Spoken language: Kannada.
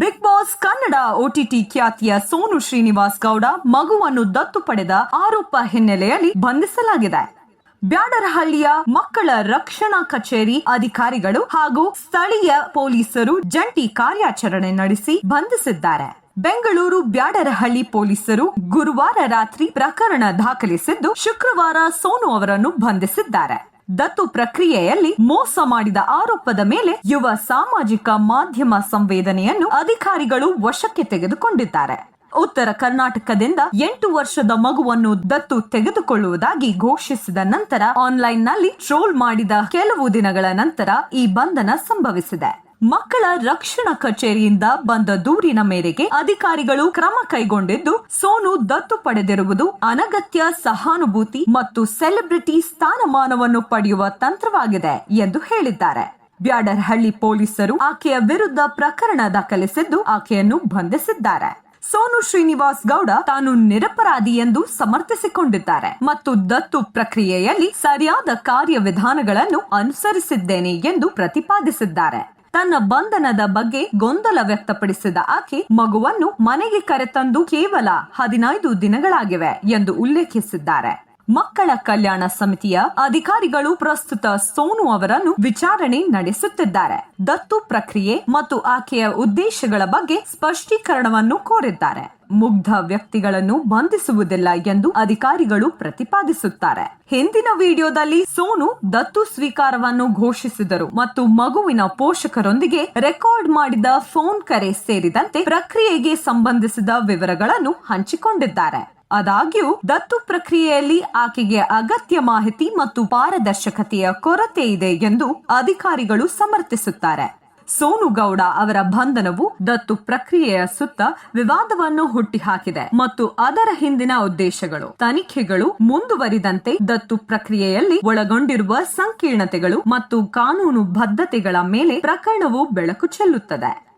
ಬಿಗ್ ಬಾಸ್ ಕನ್ನಡ ಒಟಿಟಿ ಖ್ಯಾತಿಯ ಸೋನು ಶ್ರೀನಿವಾಸ್ ಗೌಡ ಮಗುವನ್ನು ದತ್ತು ಪಡೆದ ಆರೋಪ ಹಿನ್ನೆಲೆಯಲ್ಲಿ ಬಂಧಿಸಲಾಗಿದೆ. ಬ್ಯಾಡರಹಳ್ಳಿಯ ಮಕ್ಕಳ ರಕ್ಷಣಾ ಕಚೇರಿ ಅಧಿಕಾರಿಗಳು ಹಾಗೂ ಸ್ಥಳೀಯ ಪೊಲೀಸರು ಜಂಟಿ ಕಾರ್ಯಾಚರಣೆ ನಡೆಸಿ ಬಂಧಿಸಿದ್ದಾರೆ. ಬೆಂಗಳೂರು ಬ್ಯಾಡರಹಳ್ಳಿ ಪೊಲೀಸರು ಗುರುವಾರ ರಾತ್ರಿ ಪ್ರಕರಣ ದಾಖಲಿಸಿದ್ದು ಶುಕ್ರವಾರ ಸೋನು ಅವರನ್ನು ಬಂಧಿಸಿದ್ದಾರೆ. ದತ್ತು ಪ್ರಕ್ರಿಯೆಯಲ್ಲಿ ಮೋಸ ಮಾಡಿದ ಆರೋಪದ ಮೇಲೆ ಯುವ ಸಾಮಾಜಿಕ ಮಾಧ್ಯಮ ಸಂವೇದನೆಯನ್ನು ಅಧಿಕಾರಿಗಳು ವಶಕ್ಕೆ ತೆಗೆದುಕೊಂಡಿದ್ದಾರೆ. ಉತ್ತರ ಕರ್ನಾಟಕದಿಂದ ಎಂಟು ವರ್ಷದ ಮಗುವನ್ನು ದತ್ತು ತೆಗೆದುಕೊಳ್ಳುವುದಾಗಿ ಘೋಷಿಸಿದ ನಂತರ, ಆನ್ಲೈನ್ನಲ್ಲಿ ಟ್ರೋಲ್ ಮಾಡಿದ ಕೆಲವು ದಿನಗಳ ನಂತರ ಈ ಬಂಧನ ಸಂಭವಿಸಿದೆ. ಮಕ್ಕಳ ರಕ್ಷಣಾ ಕಚೇರಿಯಿಂದ ಬಂದ ದೂರಿನ ಮೇರೆಗೆ ಅಧಿಕಾರಿಗಳು ಕ್ರಮ ಕೈಗೊಂಡಿದ್ದು, ಸೋನು ದತ್ತು ಪಡೆದಿರುವುದು ಅನಗತ್ಯ ಸಹಾನುಭೂತಿ ಮತ್ತು ಸೆಲೆಬ್ರಿಟಿ ಸ್ಥಾನಮಾನವನ್ನು ಪಡೆಯುವ ತಂತ್ರವಾಗಿದೆ ಎಂದು ಹೇಳಿದ್ದಾರೆ. ಬ್ಯಾಡರ್ಹಳ್ಳಿ ಪೊಲೀಸರು ಆಕೆಯ ವಿರುದ್ಧ ಪ್ರಕರಣ ದಾಖಲಿಸಿದ್ದು ಆಕೆಯನ್ನು ಬಂಧಿಸಿದ್ದಾರೆ. ಸೋನು ಶ್ರೀನಿವಾಸ್ ಗೌಡ ತಾನು ನಿರಪರಾಧಿ ಎಂದು ಸಮರ್ಥಿಸಿಕೊಂಡಿದ್ದಾರೆ ಮತ್ತು ದತ್ತು ಪ್ರಕ್ರಿಯೆಯಲ್ಲಿ ಸರಿಯಾದ ಕಾರ್ಯವಿಧಾನಗಳನ್ನು ಅನುಸರಿಸಿದ್ದೇನೆ ಎಂದು ಪ್ರತಿಪಾದಿಸಿದ್ದಾರೆ. ತನ್ನ ಬಂಧನದ ಬಗ್ಗೆ ಗೊಂದಲ ವ್ಯಕ್ತಪಡಿಸಿದ ಆಕೆ ಮಗುವನ್ನು ಮನೆಗೆ ಕರೆತಂದು ಕೇವಲ ಹದಿನೈದು ದಿನಗಳಾಗಿವೆ ಎಂದು ಉಲ್ಲೇಖಿಸಿದ್ದಾರೆ. ಮಕ್ಕಳ ಕಲ್ಯಾಣ ಸಮಿತಿಯ ಅಧಿಕಾರಿಗಳು ಪ್ರಸ್ತುತ ಸೋನು ಅವರನ್ನು ವಿಚಾರಣೆ ನಡೆಸುತ್ತಿದ್ದಾರೆ. ದತ್ತು ಪ್ರಕ್ರಿಯೆ ಮತ್ತು ಆಕೆಯ ಉದ್ದೇಶಗಳ ಬಗ್ಗೆ ಸ್ಪಷ್ಟೀಕರಣವನ್ನು ಕೋರಿದ್ದಾರೆ. ಮುಗ್ಧ ವ್ಯಕ್ತಿಗಳನ್ನು ಬಂಧಿಸುವುದಿಲ್ಲ ಎಂದು ಅಧಿಕಾರಿಗಳು ಪ್ರತಿಪಾದಿಸುತ್ತಾರೆ. ಹಿಂದಿನ ವಿಡಿಯೋದಲ್ಲಿ ಸೋನು ದತ್ತು ಸ್ವೀಕಾರವನ್ನು ಘೋಷಿಸಿದರು ಮತ್ತು ಮಗುವಿನ ಪೋಷಕರೊಂದಿಗೆ ರೆಕಾರ್ಡ್ ಮಾಡಿದ ಫೋನ್ ಕರೆ ಸೇರಿದಂತೆ ಪ್ರಕ್ರಿಯೆಗೆ ಸಂಬಂಧಿಸಿದ ವಿವರಗಳನ್ನು ಹಂಚಿಕೊಂಡಿದ್ದಾರೆ. ಆದಾಗ್ಯೂ, ದತ್ತು ಪ್ರಕ್ರಿಯೆಯಲ್ಲಿ ಆಕೆಗೆ ಅಗತ್ಯ ಮಾಹಿತಿ ಮತ್ತು ಪಾರದರ್ಶಕತೆಯ ಕೊರತೆ ಇದೆ ಎಂದು ಅಧಿಕಾರಿಗಳು ಸಮರ್ಥಿಸುತ್ತಾರೆ. ಸೋನು ಗೌಡ ಅವರ ಬಂಧನವು ದತ್ತು ಪ್ರಕ್ರಿಯೆಯ ಸುತ್ತ ವಿವಾದವನ್ನು ಹುಟ್ಟಿಹಾಕಿದೆ ಮತ್ತು ಅದರ ಹಿಂದಿನ ಉದ್ದೇಶಗಳು. ತನಿಖೆಗಳು ಮುಂದುವರಿದಂತೆ ದತ್ತು ಪ್ರಕ್ರಿಯೆಯಲ್ಲಿ ಒಳಗೊಂಡಿರುವ ಸಂಕೀರ್ಣತೆಗಳು ಮತ್ತು ಕಾನೂನು ಬದ್ಧತೆಗಳ ಮೇಲೆ ಪ್ರಕರಣವು ಬೆಳಕು ಚೆಲ್ಲುತ್ತದೆ.